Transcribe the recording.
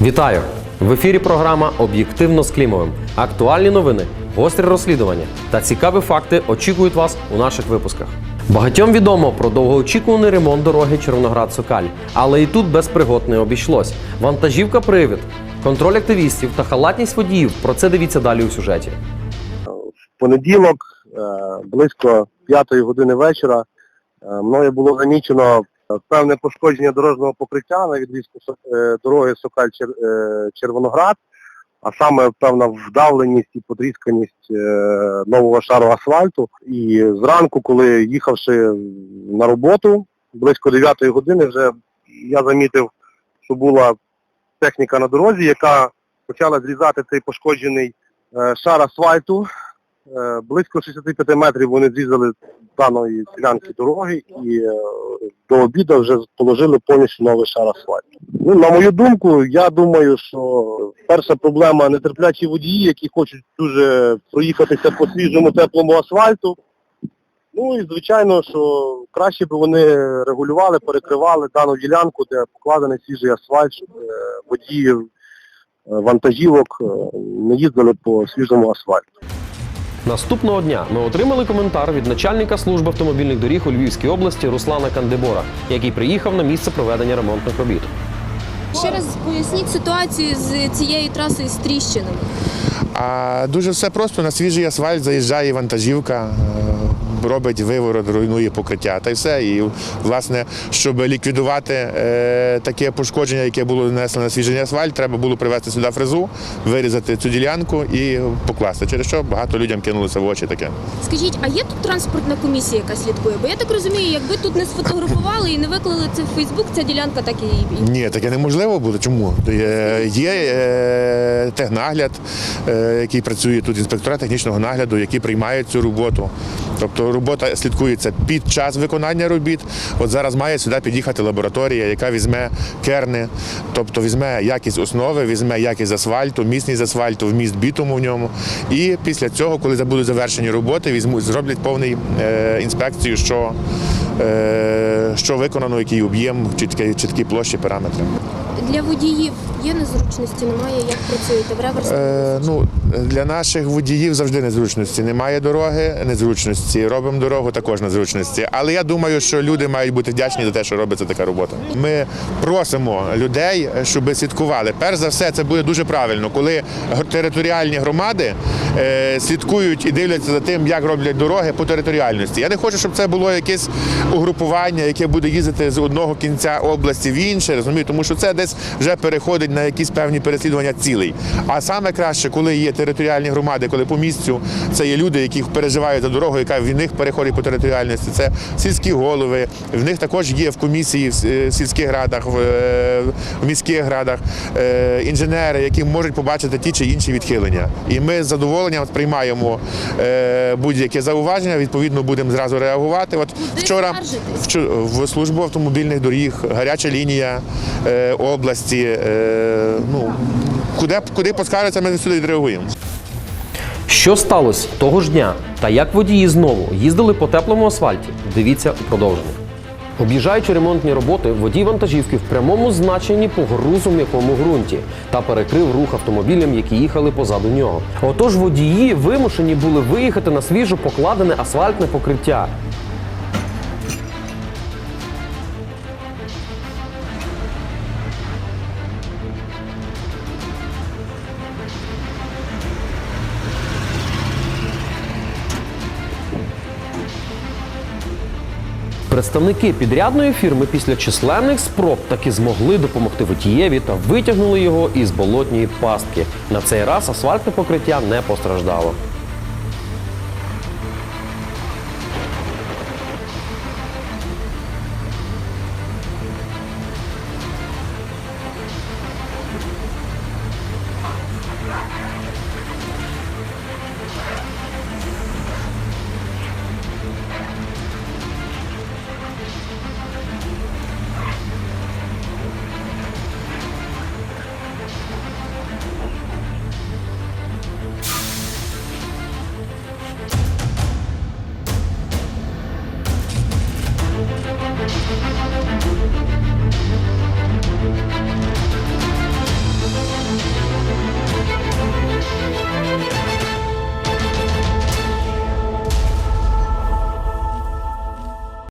Вітаю! В ефірі програма Об'єктивно з Клімовим. Актуальні новини, гострі розслідування та цікаві факти очікують вас у наших випусках. Багатьом відомо про довгоочікуваний ремонт дороги Червоноград-Сокаль, але і тут без пригод не обійшлось. Вантажівка привід, контроль активістів та халатність водіїв. Про це дивіться далі у сюжеті. В понеділок, е, близько п'ятої години вечора, е, мною було замічено певне пошкодження дорожнього покриття на відрізку е, дороги Сокаль-Червоноград, а саме певна вдавленість і потрісканість е, нового шару асфальту. І зранку, коли їхавши на роботу, близько 9 години, вже я замітив, що була техніка на дорозі, яка почала зрізати цей пошкоджений е, шар асфальту. Е, Близько 65 метрів вони зрізали даної ділянки дороги і е, до обіду вже положили повністю новий шар асфальту. Ну, на мою думку, я думаю, що перша проблема нетерплячі водії, які хочуть дуже проїхатися по свіжому теплому асфальту. Ну і звичайно, що краще б вони регулювали, перекривали дану ділянку, де покладений свіжий асфальт, щоб е, водії вантажівок не їздили по свіжому асфальту. Наступного дня ми отримали коментар від начальника служби автомобільних доріг у Львівській області Руслана Кандебора, який приїхав на місце проведення ремонтних робіт. Ще раз поясніть ситуацію з цією трасою з тріщинами. А дуже все просто на свіжий асфальт заїжджає вантажівка, е, робить виворот, руйнує покриття та й все. І власне, щоб ліквідувати е, таке пошкодження, яке було нанесено на свіжий асфальт, треба було привезти сюди фрезу, вирізати цю ділянку і покласти. Через що багато людям кинулося в очі таке. Скажіть, а є тут транспортна комісія, яка слідкує? Бо я так розумію, якби тут не сфотографували і не виклали це в Фейсбук, ця ділянка так і Ні, таке неможливо буде. Чому? Е, Є е, технагляд, е, який працює тут, інспектора технічного нагляду, які приймають цю роботу. Тобто робота слідкується під час виконання робіт. От зараз має сюди під'їхати лабораторія, яка візьме керни, тобто візьме якість основи, візьме якість асфальту, міцність асфальту, вміст бітуму в ньому. І після цього, коли будуть завершені роботи, візьмуть, зроблять повний е, інспекцію, що, е, що виконано, який об'єм, чіткі, чіткі площі, параметри. Для водіїв є незручності, немає, як працюєте в реверсі. Е, ну, для наших водіїв завжди незручності. Немає дороги, незручності. Робимо дорогу також незручності. Але я думаю, що люди мають бути вдячні за те, що робиться така робота. Ми просимо людей, щоб слідкували. Перш за все, це буде дуже правильно, коли територіальні громади е, слідкують і дивляться за тим, як роблять дороги по територіальності. Я не хочу, щоб це було якесь угрупування, яке буде їздити з одного кінця області в інше, розумію, тому що це десь вже переходить на якісь певні переслідування цілей. А саме краще, коли є територіальні громади, коли по місцю це є люди, які переживають за дорогу, яка в них переходить по територіальності. Це сільські голови. В них також є в комісії в сільських радах, в, е, міських радах е, інженери, які можуть побачити ті чи інші відхилення. І ми з задоволенням сприймаємо е, будь-яке зауваження. Відповідно, будемо зразу реагувати. От вчора в службу автомобільних доріг, гаряча лінія е, області. Е, ну куди куди поскаржаться, ми сюди відреагуємо. Що сталося того ж дня та як водії знову їздили по теплому асфальті? Дивіться у продовженні. Об'їжджаючи ремонтні роботи, водій вантажівки в прямому значенні погруз у м'якому ґрунті та перекрив рух автомобілям, які їхали позаду нього. Отож водії вимушені були виїхати на свіжо покладене асфальтне покриття. Представники підрядної фірми після численних спроб таки змогли допомогти водієві та витягнули його із болотньої пастки. На цей раз асфальтне покриття не постраждало.